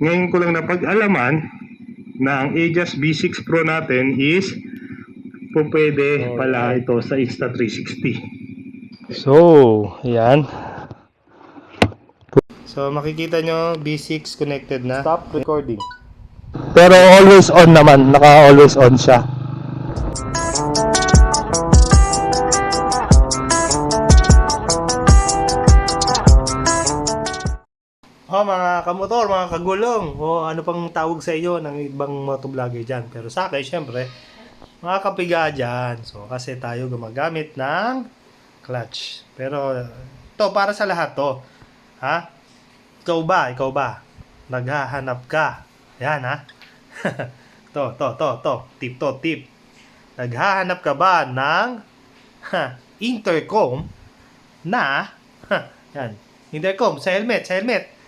ngayon ko lang napag-alaman na ang Aegis B6 Pro natin is po pwede pala ito sa Insta360. So, yan. So, makikita nyo, B6 connected na. Stop recording. Pero always on naman, naka always on siya. Mga kamotor, mga kagulong, o ano pang tawag sa iyo ng ibang motovlogger dyan. Pero sa akin, syempre, mga kapiga dyan. So, kasi tayo gumagamit ng clutch. Pero, to para sa lahat to. Ha? Ikaw ba? Ikaw ba? Naghahanap ka. Yan, ha? to, to, to, to. Tip to, tip. Naghahanap ka ba ng ha, intercom na ha, yan, intercom sa helmet, sa helmet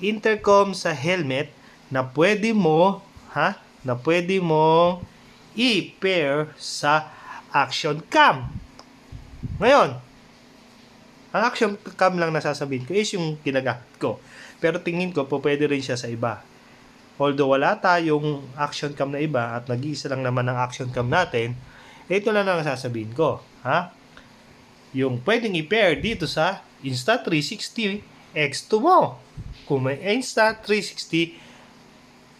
intercom sa helmet na pwede mo ha na pwede mo i-pair sa action cam. Ngayon, ang action cam lang nasasabihin ko is yung ginagamit ko. Pero tingin ko po pwede rin siya sa iba. Although wala tayong action cam na iba at nag-iisa lang naman ang action cam natin, ito lang ang sasabihin ko. Ha? Yung pwedeng i-pair dito sa Insta360 X2 mo. Kung may Insta360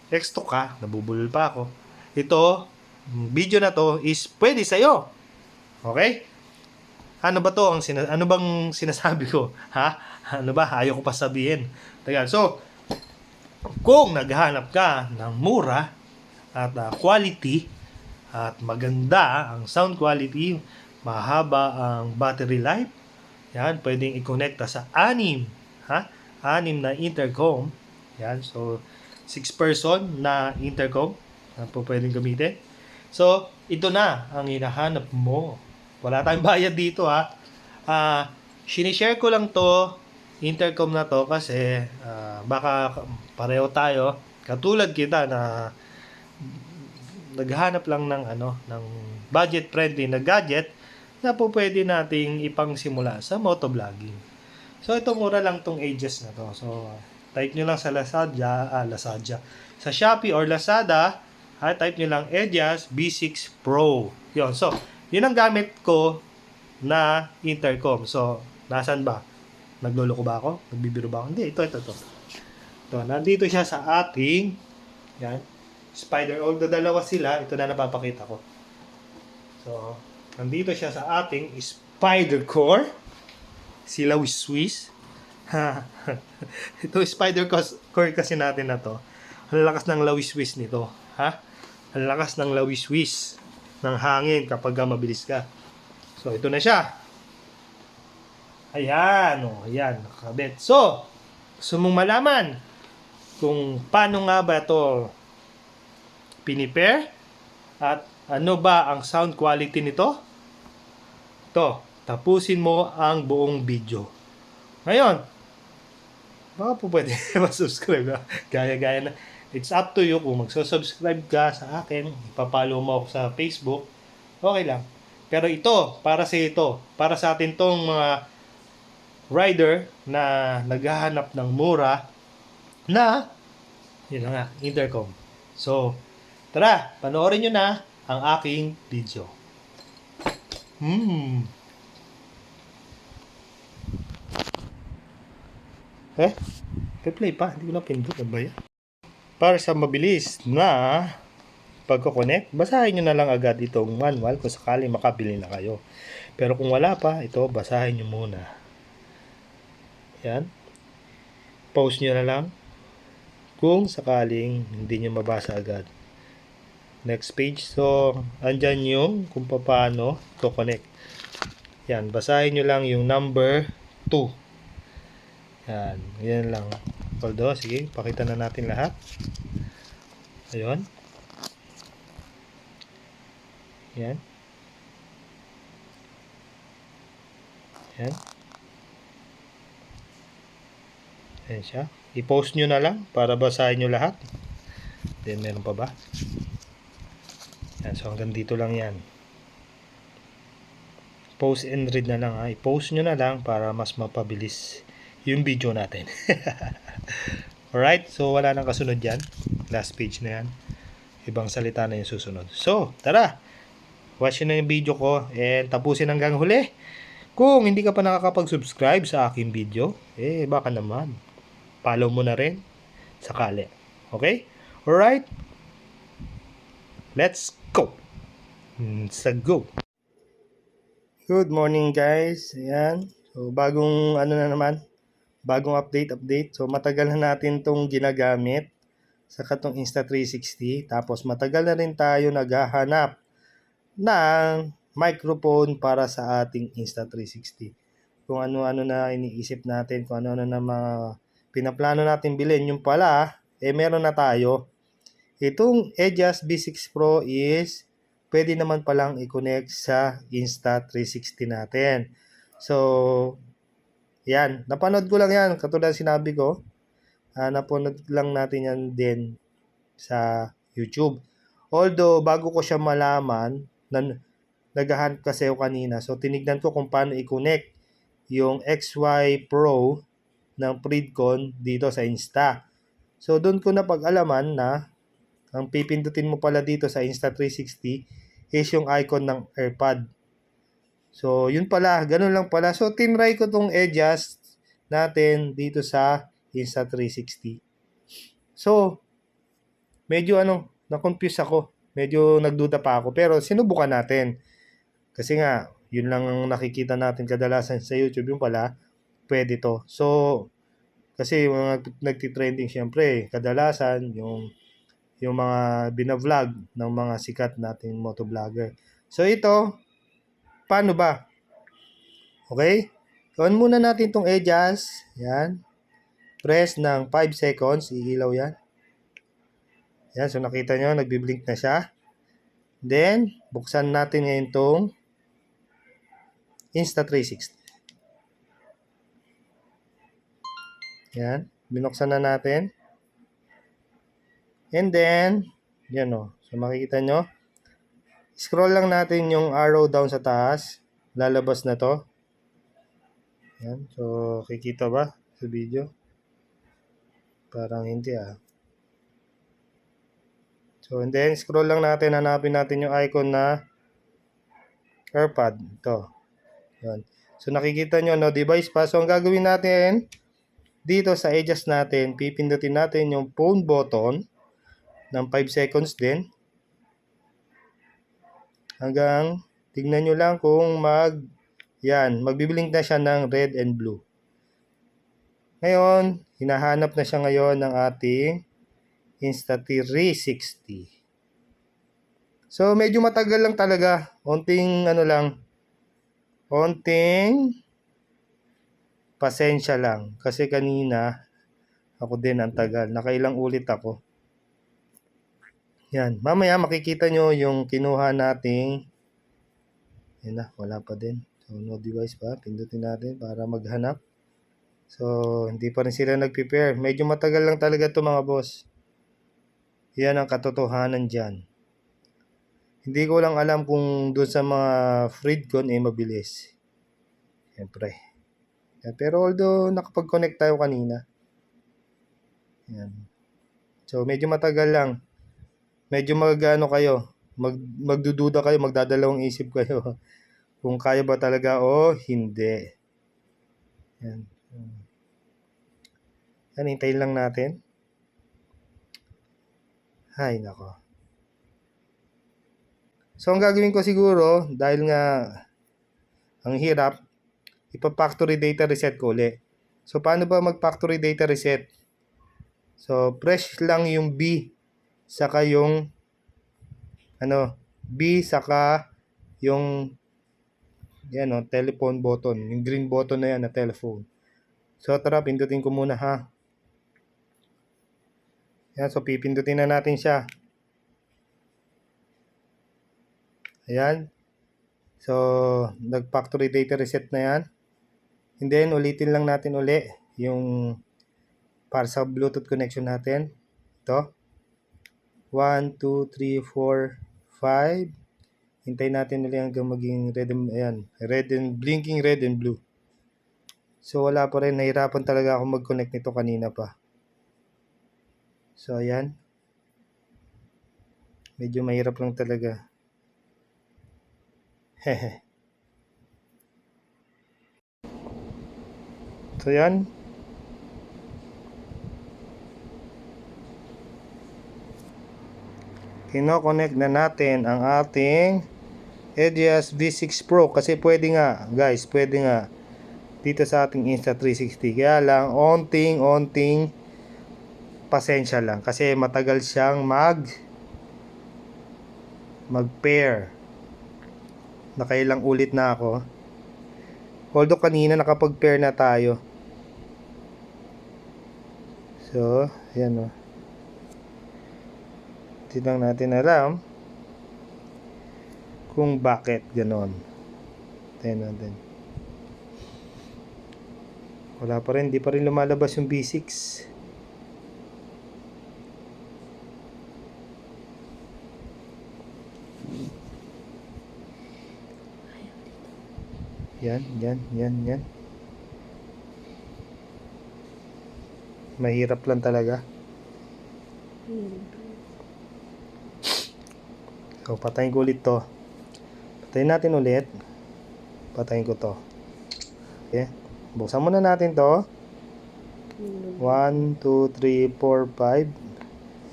X2 ka, nabubulol pa ako. Ito, video na to is pwede sa'yo. Okay? Ano ba to ang sina- ano bang sinasabi ko? Ha? Ano ba? Ayaw ko pa sabihin. Teka, so, kung naghahanap ka ng mura at ah, quality at maganda ang sound quality, mahaba ang battery life, yan, pwedeng i-connecta sa anim, ha? Anim na intercom. Yan, so 6 person na intercom na po pwedeng gamitin. So, ito na ang hinahanap mo. Wala tayong bayad dito ha. Ah, sinishare ko lang to intercom na to kasi ah, baka pareho tayo katulad kita na naghanap lang ng ano ng budget friendly na gadget na po pwede nating ipangsimula sa motovlogging. So ito mura lang tong Aegis na to. So type nyo lang sa Lazada, ah, Lazada. Sa Shopee or Lazada, ha, type nyo lang Aegis B6 Pro. Yon. So, yun ang gamit ko na intercom. So, nasan ba? Nagloloko ba ako? Nagbibiro ba ako? Hindi, ito, ito, ito. Ito, nandito siya sa ating, yan, spider. Although dalawa sila, ito na napapakita ko. So, nandito siya sa ating spider core. Sila Swiss. ito spider core kasi natin na to. Ang lakas ng lawis-wis nito. Ha? Ang lakas ng lawis-wis ng hangin kapag ka mabilis ka. So, ito na siya. Ayan, oh, ayan, nakakabit. So, gusto mong malaman kung paano nga ba ito pinipair at ano ba ang sound quality nito? To, tapusin mo ang buong video. Ngayon, baka po pwede mag-subscribe na. Gaya-gaya na. It's up to you kung magsusubscribe ka sa akin, ipapalo mo ako sa Facebook, okay lang. Pero ito, para sa ito, para sa atin tong mga rider na naghahanap ng mura na, yun nga, intercom. So, tara, panoorin nyo na ang aking video. Hmm. Eh? Replay pa. Hindi ko na pindot. Ano yan? Para sa mabilis na pagko-connect, basahin nyo na lang agad itong manual kung sakaling makabili na kayo. Pero kung wala pa, ito, basahin nyo muna. Yan. Post nyo na lang kung sakaling hindi nyo mabasa agad. Next page. So, andyan yung kung paano to connect. Yan. Basahin nyo lang yung number 2. Yan. Yan lang. Although, sige, pakita na natin lahat. Ayun. Yan. Yan. Yan siya. I-post nyo na lang para basahin nyo lahat. Then, meron pa ba? Yan. So, hanggang dito lang yan. Post and read na lang ha. I-post nyo na lang para mas mapabilis yung video natin. Alright, so wala nang kasunod yan. Last page na yan. Ibang salita na yung susunod. So, tara! Watch na yung video ko and tapusin hanggang huli. Kung hindi ka pa nakakapag-subscribe sa aking video, eh baka naman. Follow mo na rin. Sakali. Okay? Alright? Let's go! Mm, Sa go! Good morning guys. Ayan. So bagong ano na naman, bagong update update. So matagal na natin tong ginagamit sa katong Insta360. Tapos matagal na rin tayo naghahanap ng microphone para sa ating Insta360. Kung ano-ano na iniisip natin, kung ano-ano na mga pinaplano natin bilhin. Yung pala, eh meron na tayo. Itong Edjas B6 Pro is pwede naman palang i-connect sa Insta360 natin. So, yan. Napanood ko lang yan. Katulad sinabi ko, ah, napanood lang natin yan din sa YouTube. Although, bago ko siya malaman, nan, naghahanap kasi ako kanina. So, tinignan ko kung paano i-connect yung XY Pro ng Pridcon dito sa Insta. So, doon ko na pag-alaman na ang pipindutin mo pala dito sa Insta360 is yung icon ng AirPod. So, yun pala. Ganun lang pala. So, tinry ko tong adjust natin dito sa Insta360. So, medyo ano, na-confuse ako. Medyo nagduda pa ako. Pero sinubukan natin. Kasi nga, yun lang ang nakikita natin kadalasan sa YouTube. Yung pala, pwede to. So, kasi mga nagtitrending syempre, kadalasan yung yung mga binavlog ng mga sikat nating motovlogger. So ito, paano ba? Okay? On muna natin itong adjust. Yan. Press ng 5 seconds. Iilaw yan. Yan. So nakita nyo, nagbiblink na siya. Then, buksan natin ngayon itong Insta360. Yan. Binuksan na natin. And then, yan o. So makikita nyo, scroll lang natin yung arrow down sa taas. Lalabas na to. Yan. So, kikita ba sa video? Parang hindi ah. So, and then, scroll lang natin. Hanapin natin yung icon na AirPod. Ito. Yan. So, nakikita nyo, no, device pa. So, ang gagawin natin, dito sa edges natin, pipindutin natin yung phone button ng 5 seconds din. Hanggang tignan nyo lang kung mag yan, magbiblink na siya ng red and blue. Ngayon, hinahanap na siya ngayon ng ating Insta360. So, medyo matagal lang talaga. Onting ano lang, onting pasensya lang. Kasi kanina, ako din ang tagal. Nakailang ulit ako. Yan. Mamaya makikita nyo yung kinuha nating yan na, wala pa din. So, no device pa. Pindutin natin para maghanap. So, hindi pa rin sila nag-prepare. Medyo matagal lang talaga to mga boss. Yan ang katotohanan dyan. Hindi ko lang alam kung doon sa mga Freedcon eh mabilis. Siyempre. Pero although nakapag-connect tayo kanina. Yan. So, medyo matagal lang medyo magano kayo, mag, magdududa kayo, magdadalawang isip kayo kung kaya ba talaga o hindi. Yan. Yan, hintayin lang natin. Hay, nako. So, ang gagawin ko siguro, dahil nga ang hirap, ipa-factory data reset ko ulit. So, paano ba mag-factory data reset? So, press lang yung B saka yung ano, B saka yung yan o, telephone button. Yung green button na yan na telephone. So, tara, pindutin ko muna ha. Yan, so pipindutin na natin siya. Ayan. So, nag-factory data reset na yan. And then, ulitin lang natin uli yung para sa Bluetooth connection natin. Ito. 1, 2, 3, 4, 5. Hintayin natin ulit hanggang maging red and, ayan, red and blinking red and blue. So wala pa rin, nahirapan talaga ako mag-connect nito kanina pa. So, ayan. Medyo mahirap lang talaga. Hehe. so, yan. Kino-connect na natin ang ating Edias V6 Pro kasi pwede nga, guys, pwede nga dito sa ating Insta360. Kaya lang, onting-onting pasensya lang kasi matagal siyang mag mag-pair. Nakailang ulit na ako. Although kanina nakapag-pair na tayo. So, yan o. Hindi lang natin alam kung bakit ganon. Tayo natin. Wala pa rin, di pa rin lumalabas yung B6. Yan, yan, yan, yan. Mahirap lang talaga. So, patayin ko ulit to. Patayin natin ulit. Patayin ko to. Okay. Buksan muna natin to. 1, 2, 3, 4,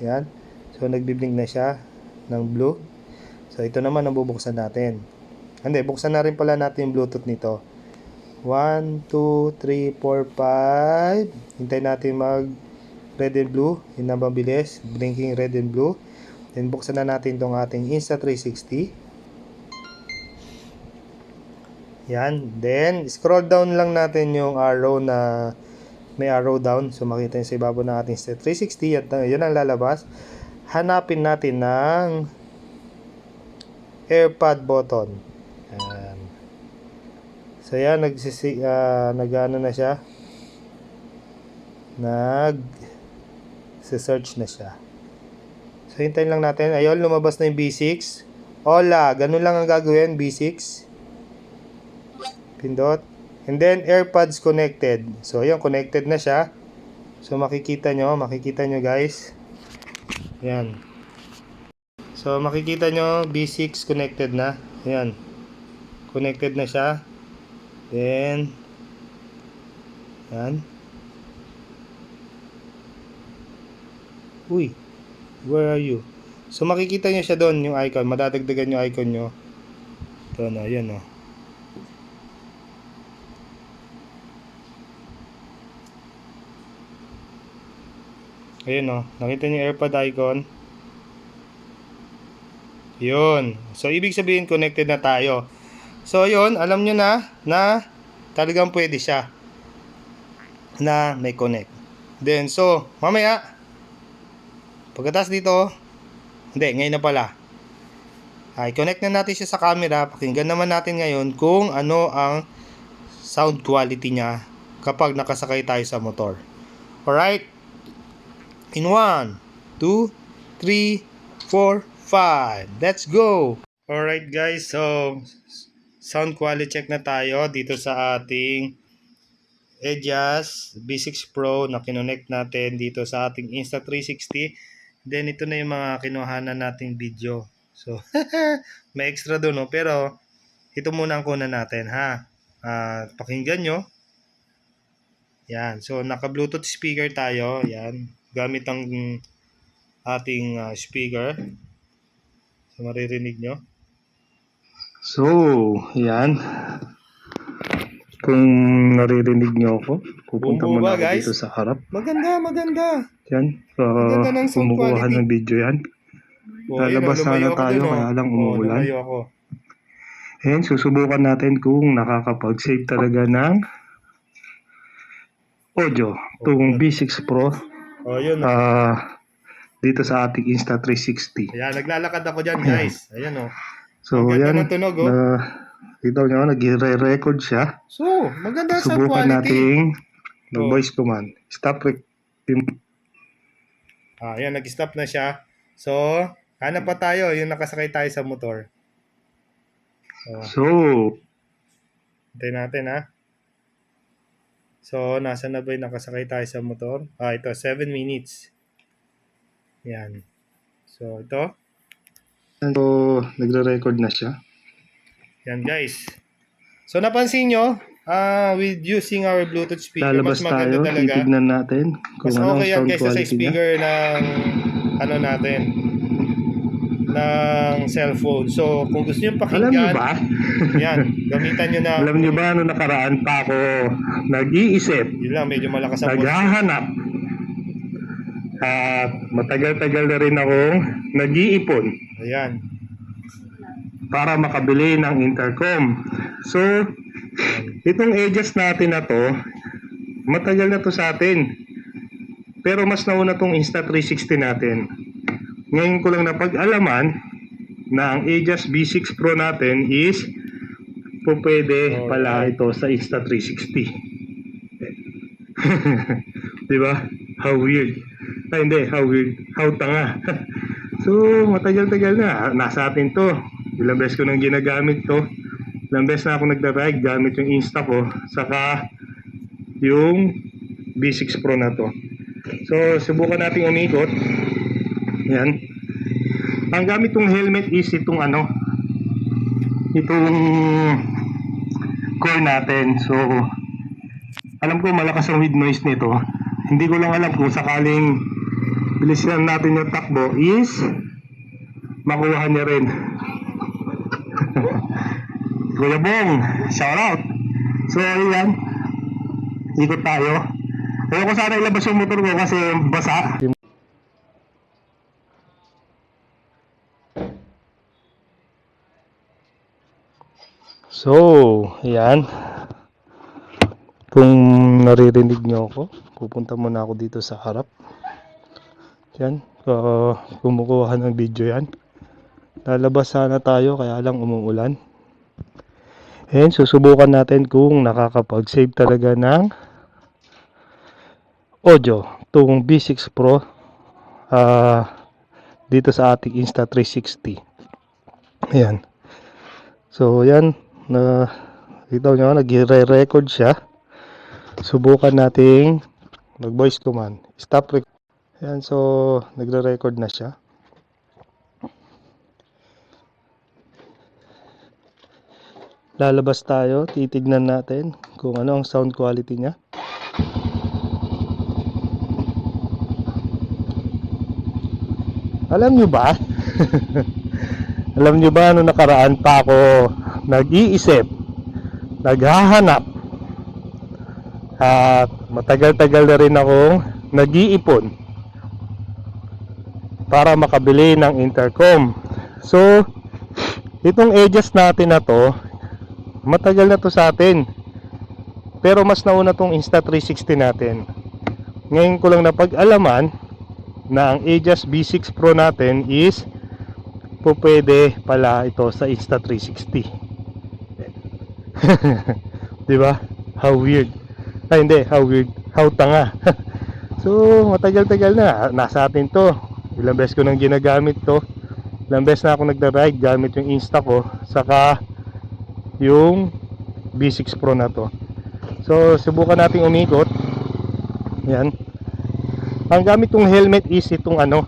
5. Yan. So, nagbiblink na siya ng blue. So, ito naman ang bubuksan natin. Hindi, buksan na rin pala natin yung Bluetooth nito. 1, 2, 3, 4, 5. Hintay natin mag red and blue. Yun ang mabilis. Blinking red and blue. Then, buksan na natin itong ating Insta360. Yan. Then, scroll down lang natin yung arrow na may arrow down. So, makita nyo sa ibabaw ng ating Insta360. At uh, yun ang lalabas. Hanapin natin ng AirPod button. Yan. So, yan. Nagsisi, uh, nag-ano na siya. Nag search na siya. So, hintayin lang natin. Ayun, lumabas na yung B6. Hola, ganun lang ang gagawin, B6. Pindot. And then, AirPods connected. So, ayun, connected na siya. So, makikita nyo, makikita nyo guys. Yan. So, makikita nyo, B6 connected na. Ayan. Connected na siya. Then, yan. Uy, where are you? So, makikita nyo siya doon, yung icon. Madadagdagan yung icon nyo. Ito na, yan o. Ayun o. Nakita nyo yung AirPod icon. Yun. So, ibig sabihin, connected na tayo. So, yun. Alam nyo na, na talagang pwede siya. Na may connect. Then, so, mamaya, pagkatas dito, hindi, ngayon na pala. Ay, connect na natin siya sa camera. Pakinggan naman natin ngayon kung ano ang sound quality niya kapag nakasakay tayo sa motor. Alright? In 1, 2, 3, 4, 5. Let's go! Alright guys, so sound quality check na tayo dito sa ating Edias B6 Pro na kinonect natin dito sa ating Insta360. Then ito na yung mga kinuhanan nating video. So, may extra doon, no? pero ito muna ang kunan natin, ha? Ah, pakinggan nyo. Yan. So, naka-Bluetooth speaker tayo. Yan. Gamit ang ating ah, speaker. So, maririnig nyo. So, yan. Kung naririnig nyo ako, pupunta muna ba, ako guys? dito sa harap. Maganda, maganda. Yan. So, Ganda ng sound kumukuha quality. ng video yan. Oh, Lalabas ayun, lumayo sana ako tayo, dun, oh. kaya lang Oh, umuulan. lumayo ako. Ayan, susubukan natin kung nakakapag-save talaga ng audio. Itong B6 Pro Oh, yun. oh. ah dito sa ating Insta360. Ayan, naglalakad ako dyan, guys. Ayan, oh. So, ganda yan. ng tunog, oh. Na, kita nyo, nag-re-record siya. So, maganda sa Subukan quality. nating Oh. mag-voice command. Stop rec- Ah, ayan, nag-stop na siya. So, hanap pa tayo, yung nakasakay tayo sa motor. So, So, hintayin natin, ha. So, nasa na ba yung nakasakay tayo sa motor? Ah, ito, 7 minutes. Yan. So, ito. So, nagre-record na siya. Yan guys. So, napansin nyo, ah with using our Bluetooth speaker, Lalabas mas maganda tayo, talaga. titignan natin kung Mas ano okay yan kaysa sa quality niya. speaker ng ano natin ng cellphone. So, kung gusto niyo Alam niyo pakinggan, ba? yan, gamitan niyo na. Alam niyo ba, ano nakaraan pa ako nag-iisip, Yun lang, medyo malakas ang naghahanap, at matagal-tagal na rin akong nag-iipon Ayan. Para makabili ng intercom. So, itong edges natin na to, matagal na to sa atin. Pero mas nauna tong Insta360 natin. Ngayon ko lang napag-alaman na ang Aegis B6 Pro natin is po pwede Oh, pala ito sa Insta360. Di ba? How weird. Ay, hindi. How weird. How tanga. so, matagal-tagal na. Nasa atin to. Ilang beses ko nang ginagamit to. Ilang beses na ako nagda-ride gamit yung Insta ko. Saka yung B6 Pro na to. So, subukan natin umikot. Yan. Ang gamit kong helmet is itong ano, itong core natin. So, alam ko malakas ang wind noise nito. Hindi ko lang alam kung sakaling bilisan natin yung takbo is makuha niya rin. Kuya Bong, shout out. So, ayan. Ikot tayo. Ayoko sana ilabas yung motor ko kasi basa. So, yan. Kung naririnig nyo ako, pupunta muna ako dito sa harap. Yan, uh, kumukuha ng video yan. Lalabas sana tayo, kaya lang umuulan. And susubukan natin kung nakakapag-save talaga ng audio itong B6 Pro ah, dito sa ating Insta360. Ayan. So, yan. Na, kita nyo, nagre-record siya. Subukan nating mag-voice command. Stop record. Ayan, so, nagre-record na siya. Lalabas tayo, titignan natin kung ano ang sound quality niya. Alam nyo ba? Alam nyo ba nung nakaraan pa ako nag-iisip, naghahanap, at matagal-tagal na rin akong nag-iipon para makabili ng intercom. So, itong edges natin na to, matagal na to sa atin. Pero mas nauna tong Insta360 natin. Ngayon ko lang napag-alaman na ang Aegis B6 Pro natin is po pwede pala ito sa Insta360. 'Di ba? How weird. Ay hindi, how weird. How tanga. so, matagal-tagal na nasa atin 'to. Ilang beses ko nang ginagamit 'to. Ilang beses na ako nagda-ride gamit yung Insta ko saka yung B6 Pro na to. So, subukan nating umikot. Yan. Ang gamit kong helmet is itong ano,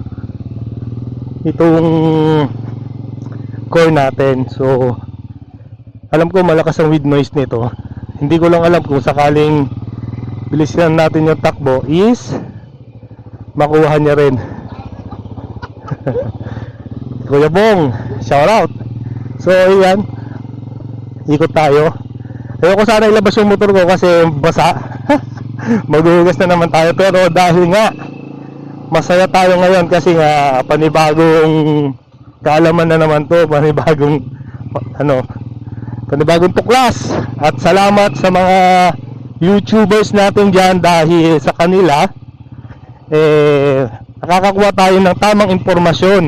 itong core natin. So, alam ko malakas ang wind noise nito. Hindi ko lang alam kung sakaling bilisan natin yung takbo is makuha niya rin. Kuya Bong, shout out. So, ayan. Ikot tayo. Ayoko sana ilabas yung motor ko kasi basa. Maghuhugas na naman tayo pero dahil nga masaya tayo ngayon kasi nga panibagong kaalaman na naman to, panibagong ano, panibagong tuklas. At salamat sa mga YouTubers natin diyan dahil sa kanila eh nakakakuha tayo ng tamang impormasyon.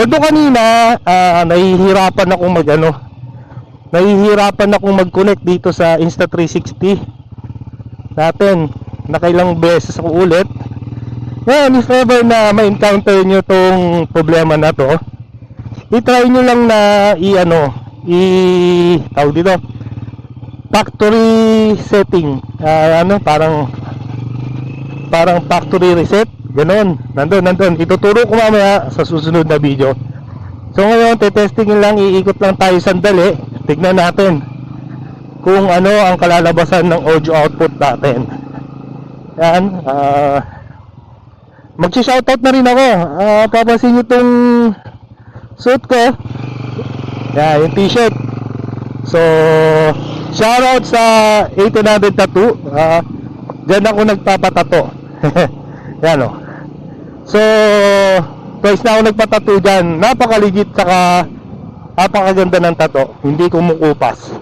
Although kanina ah, nahihirapan akong mag ano, nahihirapan akong mag-connect dito sa Insta360 natin nakailang beses ako ulit ngayon if ever na ma-encounter nyo tong problema na to i-try nyo lang na i-ano i tawag dito factory setting Ah, ano parang parang factory reset Ganon. Nandun, nandun. Ituturo ko mamaya sa susunod na video. So ngayon, tetestingin lang, iikot lang tayo sandali. Tignan natin kung ano ang kalalabasan ng audio output natin. Yan. ah Magsi-shoutout na rin ako. Ah, papansin nyo itong suit ko. Yan, yung t-shirt. So, shoutout sa 1800 Tattoo. Ah, Diyan ako nagpapatato. Yan o. So, twice na ako nagpatato dyan. Napakaligit saka napakaganda ng tato. Hindi kumukupas.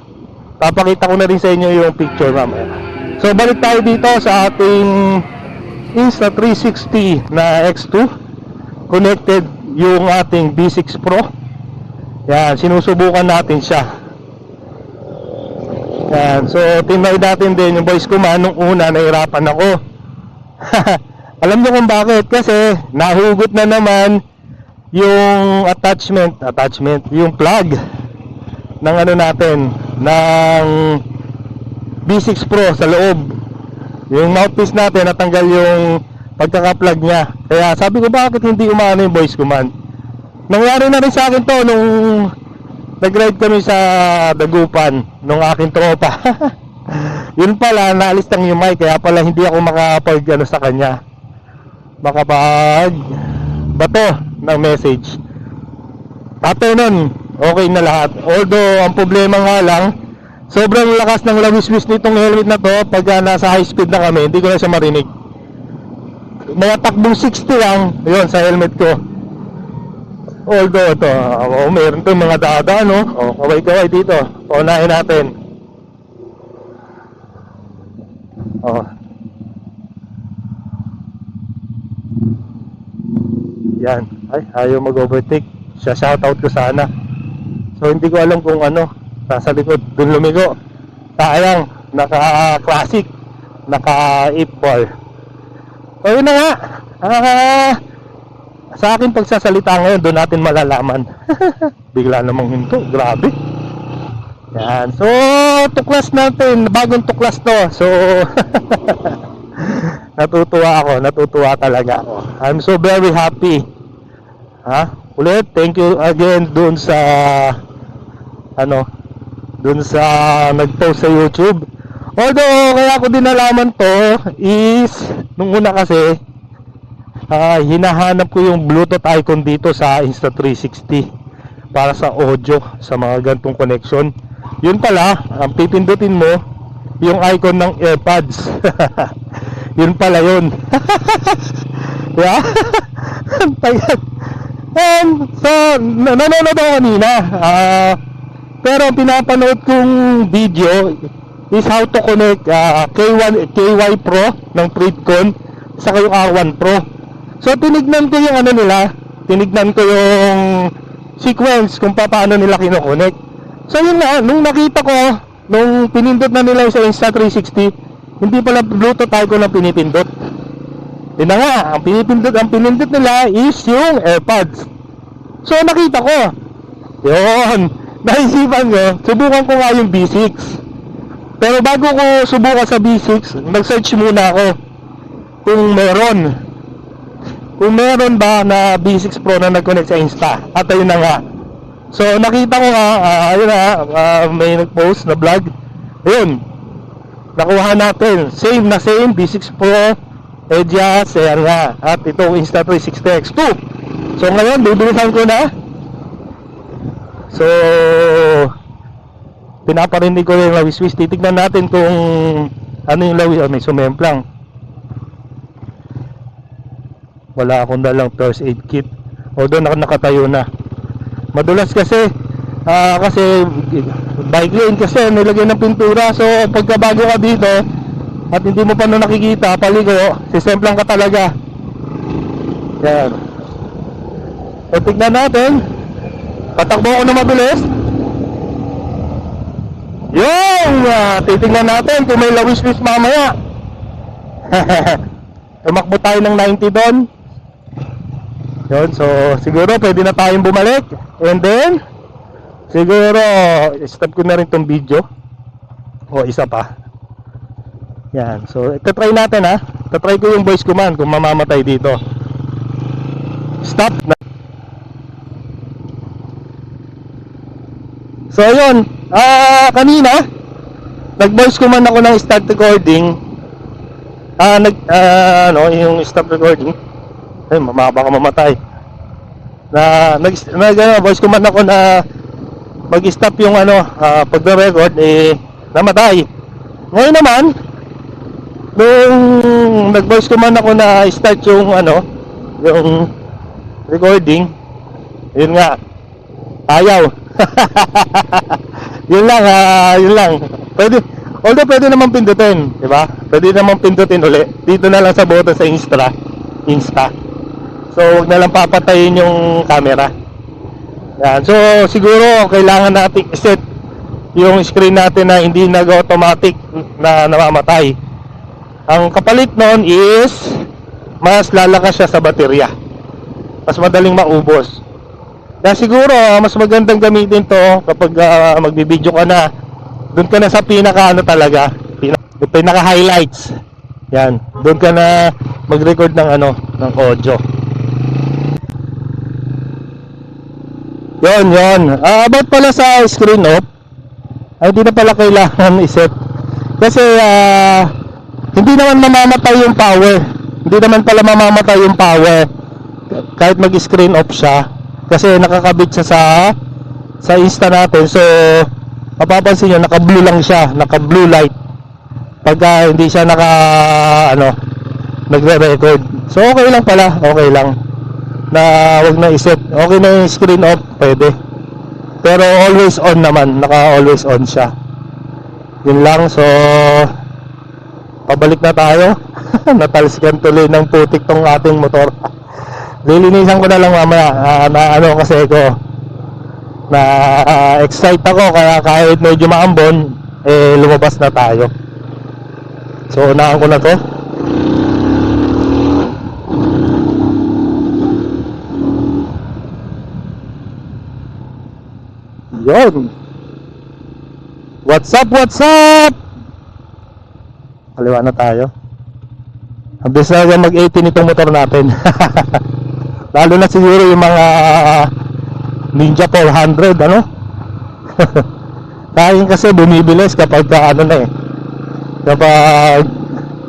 Papakita ko na rin sa inyo yung picture mamaya. So, balik tayo dito sa ating Insta360 na X2. Connected yung ating B6 Pro. Yan, sinusubukan natin siya. Yan, so tinry natin din yung voice command nung una nahirapan ako. Alam niyo kung bakit? Kasi nahugot na naman yung attachment, attachment, yung plug ng ano natin, ng B6 Pro sa loob. Yung mouthpiece natin natanggal yung pagkaka-plug niya. Kaya sabi ko bakit hindi umano yung voice command. Nangyari na rin sa akin to nung nag-ride kami sa Dagupan nung aking tropa. Yun pala, naalis lang yung mic kaya pala hindi ako makapag ano sa kanya. Makapag bato ng message. After nun, okay na lahat. Although, ang problema nga lang, sobrang lakas ng lawis-wis nitong helmet na to pag ah, nasa high speed na kami, hindi ko na siya marinig. Mga takbong 60 lang, yun, sa helmet ko. Although ito, oh, meron to mga dada, no? Oh, kaway-kaway dito. Paunahin natin. Oh. Yan. Ay, ayaw mag-overtake. Siya shoutout ko sana. So, hindi ko alam kung ano. Nasa likod, dun lumigo. Sayang, naka-classic. Naka-8 ball. So, yun na nga. Ah, sa akin pagsasalita ngayon, doon natin malalaman. Bigla namang hinto, grabe. Yan. So, tuklas natin. Bagong tuklas to. So, natutuwa ako. Natutuwa talaga ako. I'm so very happy. Ha? Ulit, thank you again doon sa ano, doon sa nag-post sa YouTube. Although, kaya ko din nalaman to is, nung una kasi, Ah, hinahanap ko yung Bluetooth icon dito sa Insta360 para sa audio sa mga gantong connection. Yun pala, ang pipindutin mo yung icon ng AirPods. yun pala yun. yeah? Tagal. And, so, na- nanonood ako kanina. Ah, pero ang pinapanood kong video is how to connect ah, K1, KY Pro ng Freedcon sa yung R1 Pro. So tinignan ko yung ano nila, tinignan ko yung sequence kung paano nila kino-connect. So yun na, nung nakita ko, nung pinindot na nila sa Insta360, hindi pala Bluetooth icon ang pinipindot. Yun na nga, ang pinipindot, ang pinindot nila is yung AirPods. So nakita ko, yun, naisipan ko, subukan ko nga yung B6. Pero bago ko subukan sa B6, nag-search muna ako kung meron kung meron ba na B6 Pro na nag-connect sa Insta. At ayun na nga. So nakita ko nga, ah, ayun na, ah, may nag-post na vlog. Ayun. Nakuha natin. Same na same, B6 Pro, ayan nga. At itong Insta360 X2. So ngayon, bibilisan ko na. So, pinaparinig ko yung lawis-wis. Titignan natin kung ano yung lawis. Oh, may sumemplang wala akong dalang first aid kit although naka nakatayo na madulas kasi ah, kasi bike lane kasi nilagay ng pintura. So pagka bago ka dito at hindi mo pa na nakikita paligo sisemplang ka talaga. Yan. So tignan natin. Patakbo ako na mabilis. Yung ah, titignan natin kung may lawis-wis mamaya. Tumakbo tayo ng 90 doon. Yun, so siguro pwede na tayong bumalik. And then, siguro stop ko na rin tong video. O isa pa. Yan. So, ito try natin ha. Ito-try ko yung voice command kung mamamatay dito. Stop na. So, ayun. Ah, kanina, nag-voice command ako ng start recording. Ah, nag, ah, ano, yung stop recording. Ay, mamaba ka mamatay. Na, nag, nag ano, voice command ako na mag-stop yung ano, ah, pagre-record, eh, namatay. Ngayon naman, nung nag-voice command ako na start yung ano, yung recording, yun nga, ayaw. yun lang, ah, yun lang. Pwede, although pwede naman pindutin, di ba? Pwede naman pindutin uli. Dito na lang sa button sa Insta. Insta. So, wag na lang papatayin yung camera. Yan. So, siguro kailangan natin set yung screen natin na hindi nag-automatic na namamatay. Ang kapalit nun is mas lalakas siya sa baterya. Mas madaling maubos. Kaya siguro mas magandang gamitin to kapag uh, magbibideo ka na. Doon ka na sa pinaka ano talaga, pinaka highlights. Yan, doon ka na mag-record ng ano, ng audio. Yon, yon. Ah, about pala sa screen off, ay di na pala kailangan iset. Kasi ah, hindi naman mamamatay yung power. Hindi naman pala mamamatay yung power kahit mag-screen off siya kasi nakakabit siya sa sa Insta natin. So mapapansin niyo naka-blue lang siya, naka-blue light. Pagka hindi siya naka ano nagre-record. So okay lang pala, okay lang. Na wag na iset. Okay na yung screen off, pwede. Pero always on naman, naka always on siya. Yun lang, so pabalik na tayo. Natalsikan tuloy ng putik tong ating motor. Lilinisan ko na lang mamaya ah, na ano kasi ko na ah, excite ako kaya kahit medyo maambon eh lumabas na tayo. So unahan ko na to. Yon. What's up, what's up? Kaliwa na tayo. Bilis na mag-18 itong motor natin. Lalo na siguro yung mga Ninja 400, ano? Kain kasi bumibilis kapag ano na eh. Kapag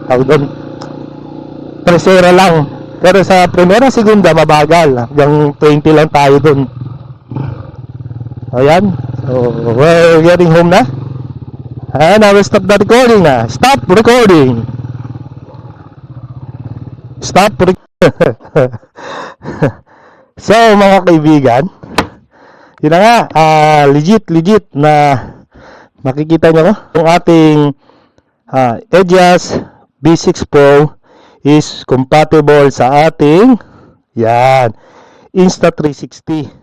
tawag doon, presera lang. Pero sa primera, segunda, mabagal. Hanggang 20 lang tayo doon. Ayan. So, we're getting home na. And I will stop the recording na. Stop recording. Stop rec- So, mga kaibigan, yun na nga, ah, legit, legit na makikita nyo yung ating ah, Edias B6 Pro is compatible sa ating yan, Insta360.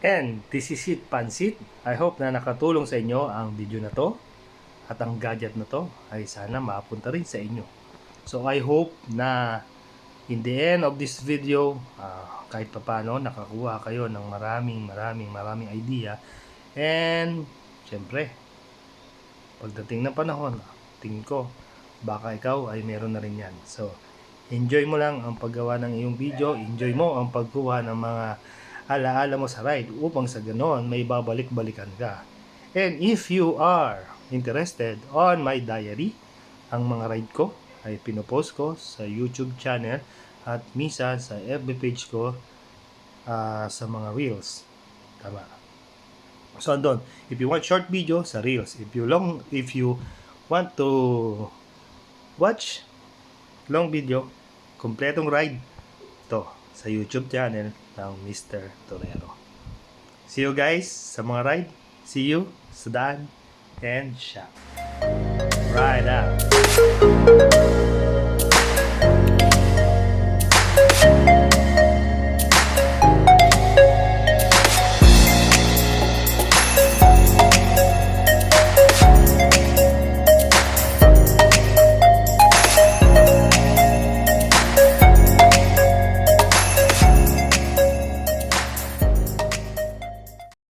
And this is it, Pansit. I hope na nakatulong sa inyo ang video na to at ang gadget na to ay sana mapunta rin sa inyo. So I hope na in the end of this video, ah, kahit papano nakakuha kayo ng maraming maraming maraming idea. And syempre, pagdating ng panahon, tingin ko baka ikaw ay meron na rin yan. So, enjoy mo lang ang paggawa ng iyong video, enjoy mo ang pagkuha ng mga alaala mo sa ride upang sa ganoon may babalik-balikan ka. And if you are interested on my diary, ang mga ride ko ay pinopost ko sa YouTube channel at misa sa FB page ko ah, sa mga reels. Tama. So andun, if you want short video sa reels, if you long if you want to watch long video, kompletong ride to sa YouTube channel ng Mr. Torero. See you guys sa mga ride. See you sa daan and shop. Ride out!